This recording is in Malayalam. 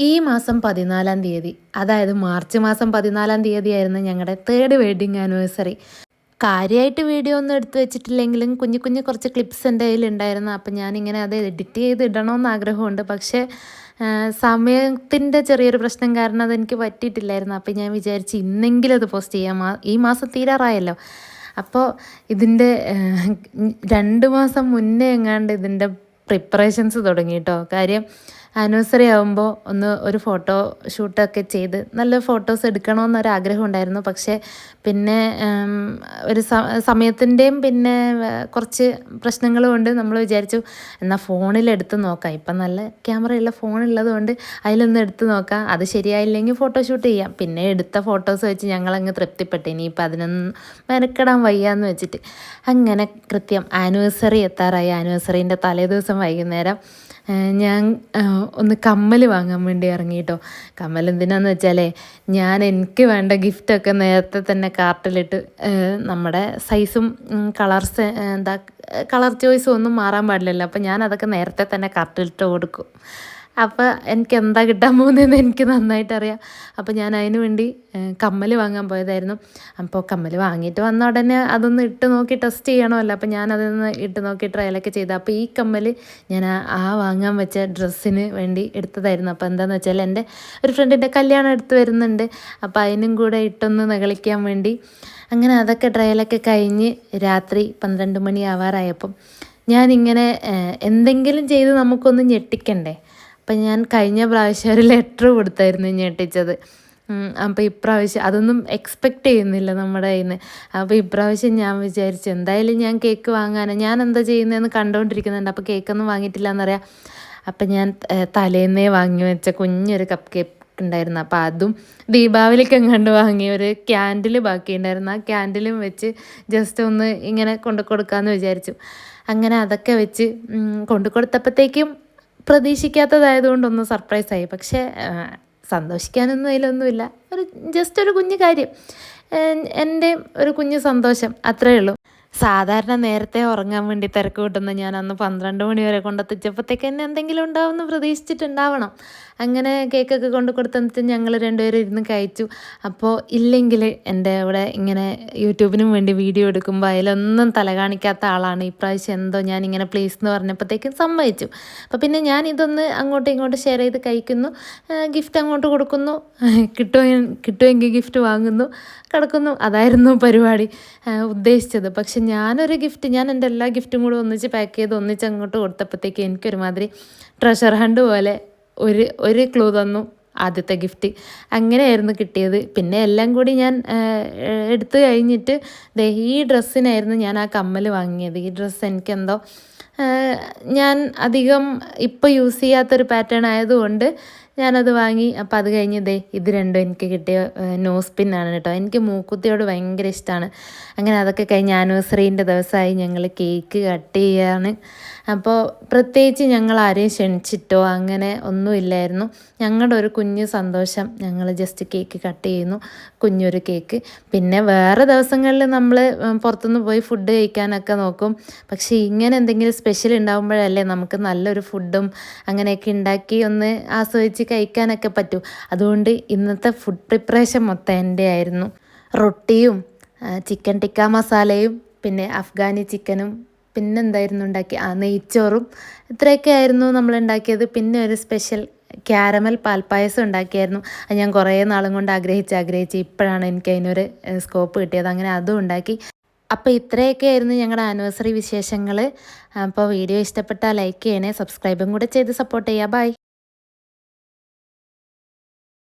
ഈ മാസം പതിനാലാം തീയതി അതായത് മാർച്ച് മാസം പതിനാലാം തീയതി ആയിരുന്നു ഞങ്ങളുടെ തേർഡ് വെഡിങ് ആനിവേഴ്സറി കാര്യമായിട്ട് വീഡിയോ ഒന്നും എടുത്തു വെച്ചിട്ടില്ലെങ്കിലും കുഞ്ഞു കുഞ്ഞു കുറച്ച് ക്ലിപ്സ് എന്റെ കയ്യിൽ ഉണ്ടായിരുന്നു അപ്പം ഞാനിങ്ങനെ അത് എഡിറ്റ് ചെയ്ത് ഇടണമെന്ന് ആഗ്രഹമുണ്ട്. പക്ഷേ സമയത്തിന്റെ ചെറിയൊരു പ്രശ്നം കാരണം അതെനിക്ക് പറ്റിയിട്ടില്ലായിരുന്നു. അപ്പം ഞാൻ വിചാരിച്ച് ഇന്നെങ്കിലും അത് പോസ്റ്റ് ചെയ്യാം. ഈ മാസം തീരാറായല്ലോ. അപ്പോൾ ഇതിന്റെ രണ്ട് മാസം മുന്നേ എങ്ങാണ്ട് ഇതിന്റെ പ്രിപ്പറേഷൻസ് തുടങ്ങി കേട്ടോ കാര്യം ആനിവേഴ്സറി ആകുമ്പോൾ ഒന്ന് ഒരു ഫോട്ടോ ഷൂട്ടൊക്കെ ചെയ്ത് നല്ല ഫോട്ടോസ് എടുക്കണമെന്നൊരാഗ്രഹം ഉണ്ടായിരുന്നു പക്ഷേ പിന്നെ ഒരു സമയത്തിന്റെയും പിന്നെ കുറച്ച് പ്രശ്നങ്ങളും കൊണ്ട് നമ്മൾ വിചാരിച്ചു എന്നാൽ ഫോണിലെടുത്ത് നോക്കാം. ഇപ്പം നല്ല ക്യാമറയുള്ള ഫോണുള്ളത് കൊണ്ട് അതിലൊന്ന് എടുത്ത് നോക്കാം. അത് ശരിയായില്ലെങ്കിൽ ഫോട്ടോ ഷൂട്ട് ചെയ്യാം. പിന്നെ എടുത്ത ഫോട്ടോസ് വെച്ച് ഞങ്ങളങ്ങ് തൃപ്തിപ്പെട്ടു. ഇനിയിപ്പോൾ അതിനൊന്നും മെനക്കെടാൻ വയ്യാന്ന് വെച്ചിട്ട്. അങ്ങനെ കൃത്യം ആനിവേഴ്സറി എത്താറായി. ആനിവേഴ്സറീന്റെ തലേ ദിവസം വൈകുന്നേരം ഞാൻ ഒന്ന് കമ്മൽ വാങ്ങാൻ വേണ്ടി ഇറങ്ങി കേട്ടോ കമ്മൽ എന്തിനാന്ന് വെച്ചാലേ ഞാൻ എനിക്ക് വേണ്ട ഗിഫ്റ്റൊക്കെ നേരത്തെ തന്നെ കാർട്ടിലിട്ട് നമ്മുടെ സൈസും കളർസ് എന്താ കളർ ചോയ്സും ഒന്നും മാറാൻ പാടില്ലല്ലോ. അപ്പോൾ ഞാൻ അതൊക്കെ നേരത്തെ തന്നെ കാർട്ടിലിട്ട് കൊടുക്കും. അപ്പോൾ എനിക്ക് എന്താ കിട്ടാൻ പോകുന്നതെന്ന് എനിക്ക് നന്നായിട്ട് അറിയാം അപ്പോൾ ഞാൻ അതിന് വേണ്ടി കമ്മൽ വാങ്ങാൻ പോയതായിരുന്നു. അപ്പോൾ കമ്മൽ വാങ്ങിയിട്ട് വന്ന ഉടനെ അതൊന്ന് ഇട്ട് നോക്കി ടെസ്റ്റ് ചെയ്യണമല്ലോ. അപ്പോൾ ഞാൻ അതൊന്ന് ഇട്ട് നോക്കി ട്രയലൊക്കെ ചെയ്തു. അപ്പോൾ ഈ കമ്മൽ ഞാൻ ആ വാങ്ങാൻ വെച്ച ഡ്രസ്സിന് വേണ്ടി എടുത്തതായിരുന്നു. അപ്പോൾ എന്താണെന്ന് വെച്ചാൽ എന്റെ ഒരു ഫ്രണ്ടിന്റെ കല്യാണം എടുത്ത് വരുന്നുണ്ട്. അപ്പോൾ അതിനും കൂടെ ഇട്ടൊന്ന് നകളിക്കാൻ വേണ്ടി. അങ്ങനെ അതൊക്കെ ട്രയലൊക്കെ കഴിഞ്ഞ് രാത്രി പന്ത്രണ്ട് മണി ആവാറായപ്പം ഞാനിങ്ങനെ എന്തെങ്കിലും ചെയ്ത് നമുക്കൊന്ന് ഞെട്ടിക്കണ്ടേ? അപ്പം ഞാൻ കഴിഞ്ഞ പ്രാവശ്യം ഒരു ലെറ്റർ കൊടുത്തായിരുന്നു ഞെട്ടിച്ചത്. അപ്പോൾ ഇപ്രാവശ്യം അതൊന്നും എക്സ്പെക്റ്റ് ചെയ്യുന്നില്ല നമ്മുടെ കയ്യിൽ നിന്ന് അപ്പോൾ ഇപ്രാവശ്യം ഞാൻ വിചാരിച്ചു എന്തായാലും ഞാൻ കേക്ക് വാങ്ങാനാണ് ഞാൻ എന്താ ചെയ്യുന്നതെന്ന് കണ്ടുകൊണ്ടിരിക്കുന്നുണ്ട് അപ്പോൾ കേക്കൊന്നും വാങ്ങിയിട്ടില്ല എന്നറിയാം അപ്പം ഞാൻ തലേന്നേ വാങ്ങി വെച്ച കുഞ്ഞൊരു കപ്പ് കേക്ക് ഉണ്ടായിരുന്നു. അപ്പോൾ അതും ദീപാവലിക്ക് എങ്ങാണ്ട് വാങ്ങിയ ഒരു ക്യാൻഡിൽ ബാക്കി ഉണ്ടായിരുന്നു ആ ക്യാൻഡിലും വെച്ച് ജസ്റ്റ് ഒന്ന് ഇങ്ങനെ കൊണ്ടു കൊടുക്കാമെന്ന് വിചാരിച്ചു. അങ്ങനെ അതൊക്കെ വെച്ച് കൊണ്ടു കൊടുത്തപ്പോഴത്തേക്കും പ്രതീക്ഷിക്കാത്തതായതുകൊണ്ടൊന്ന് സർപ്രൈസായി. പക്ഷേ സന്തോഷിക്കാനൊന്നും അതിലൊന്നുമില്ല. ഒരു ജസ്റ്റ് ഒരു കുഞ്ഞു കാര്യം. എന്റെ ഒരു കുഞ്ഞു സന്തോഷം. അത്രയേ ഉള്ളൂ. സാധാരണ നേരത്തെ ഉറങ്ങാൻ വേണ്ടി തിരക്ക് കൂട്ടുന്ന ഞാൻ അന്ന് പന്ത്രണ്ട് മണി വരെ കൊണ്ടെത്തിച്ചപ്പോഴത്തേക്ക് എന്നെ എന്തെങ്കിലും ഉണ്ടാവുമെന്ന് പ്രതീക്ഷിച്ചിട്ടുണ്ടാവണം. അങ്ങനെ കേക്കൊക്കെ കൊണ്ട് കൊടുത്തെന്നിട്ട് ഞങ്ങൾ രണ്ടുപേരും ഇരുന്ന് കഴിച്ചു. അപ്പോൾ ഇല്ലെങ്കിൽ എന്റെ ഇവിടെ ഇങ്ങനെ യൂട്യൂബിനും വേണ്ടി വീഡിയോ എടുക്കുമ്പോൾ അതിലൊന്നും തല കാണിക്കാത്ത ആളാണ്. ഇപ്രാവശ്യം എന്തോ ഞാൻ ഇങ്ങനെ പ്ലീസ് എന്ന് പറഞ്ഞപ്പോഴത്തേക്കും സമ്മതിച്ചു. അപ്പോൾ പിന്നെ ഞാൻ ഇതൊന്ന് അങ്ങോട്ടും ഇങ്ങോട്ടും ഷെയർ ചെയ്ത് കഴിക്കുന്നു. ഗിഫ്റ്റ് അങ്ങോട്ട് കൊടുക്കുന്നു. കിട്ടുമോ കിട്ടുമെങ്കിൽ ഗിഫ്റ്റ് വാങ്ങുന്നു. കിടക്കുന്നു. അതായിരുന്നു പരിപാടി ഉദ്ദേശിച്ചത്. പക്ഷെ ഞാനൊരു ഗിഫ്റ്റ് ഞാൻ എന്റെ എല്ലാ ഗിഫ്റ്റും കൂടെ ഒന്നിച്ച് പാക്ക് ചെയ്ത് ഒന്നിച്ച് അങ്ങോട്ട് കൊടുത്തപ്പോഴത്തേക്ക് എനിക്കൊരുമാതിരി ട്രഷർ ഹണ്ട് പോലെ ഒരു ഒരു ക്ലൂ തന്നു ആദ്യത്തെ ഗിഫ്റ്റ് അങ്ങനെയായിരുന്നു കിട്ടിയത്. പിന്നെ എല്ലാം കൂടി ഞാൻ എടുത്തു കഴിഞ്ഞിട്ട് ഈ ഡ്രസ്സിനായിരുന്നു ഞാൻ ആ കമ്മൽ വാങ്ങിയത്. ഈ ഡ്രസ്സ് എനിക്കെന്തോ ഞാൻ അധികം ഇപ്പോൾ യൂസ് ചെയ്യാത്തൊരു പാറ്റേൺ ആയതുകൊണ്ട് ഞാനത് വാങ്ങി അപ്പം അത് കഴിഞ്ഞ് ദേ ഇത് രണ്ടും എനിക്ക് കിട്ടിയ നോസ് പിന്നാണ് കേട്ടോ. എനിക്ക് മൂക്കുത്തിയോട് ഭയങ്കര ഇഷ്ടമാണ് അങ്ങനെ അതൊക്കെ കഴിഞ്ഞ് ആനിവേഴ്സറീന്റെ ദിവസമായി ഞങ്ങൾ കേക്ക് കട്ട് ചെയ്യാണ് അപ്പോൾ പ്രത്യേകിച്ച് ഞങ്ങൾ ആരെയും ക്ഷണിച്ചിട്ടോ അങ്ങനെ ഒന്നുമില്ലായിരുന്നു ഞങ്ങളുടെ ഒരു കുഞ്ഞ് സന്തോഷം ഞങ്ങൾ ജസ്റ്റ് കേക്ക് കട്ട് ചെയ്യുന്നു കുഞ്ഞൊരു കേക്ക് പിന്നെ വേറെ ദിവസങ്ങളിൽ നമ്മൾ പുറത്തുനിന്ന് പോയി ഫുഡ് കഴിക്കാനൊക്കെ നോക്കും. പക്ഷേ ഇങ്ങനെ എന്തെങ്കിലും സ്പെഷ്യൽ ഉണ്ടാകുമ്പോഴല്ലേ നമുക്ക് നല്ലൊരു ഫുഡും അങ്ങനെയൊക്കെ ഉണ്ടാക്കി ഒന്ന് ആസ്വദിച്ച് കഴിക്കാനൊക്കെ പറ്റൂ. അതുകൊണ്ട് ഇന്നത്തെ ഫുഡ് പ്രിപ്പറേഷൻ മൊത്തം എന്റെ ആയിരുന്നു. റൊട്ടിയും ചിക്കൻ ടിക്ക മസാലയും പിന്നെ അഫ്ഗാനി ചിക്കനും പിന്നെന്തായിരുന്നു ഉണ്ടാക്കി ആ നെയ്ച്ചോറും. ഇത്രയൊക്കെ ആയിരുന്നു നമ്മൾ ഉണ്ടാക്കിയത്. പിന്നെ ഒരു സ്പെഷ്യൽ ക്യാരമൽ പാൽപ്പായസം ഉണ്ടാക്കിയായിരുന്നു. അത് ഞാൻ കുറേ നാളും കൊണ്ട് ആഗ്രഹിച്ച് ആഗ്രഹിച്ച് ഇപ്പോഴാണ് എനിക്ക് അതിനൊരു സ്കോപ്പ് കിട്ടിയത്. അങ്ങനെ അതും ഉണ്ടാക്കി. അപ്പോൾ ഇത്രയൊക്കെ ആയിരുന്നു ഞങ്ങളുടെ ആനിവേഴ്സറി വിശേഷങ്ങൾ. അപ്പോൾ വീഡിയോ ഇഷ്ടപ്പെട്ടാൽ ലൈക്ക് ചെയ്യണേ സബ്സ്ക്രൈബും കൂടെ ചെയ്ത് സപ്പോർട്ട് ചെയ്യുക. ബൈ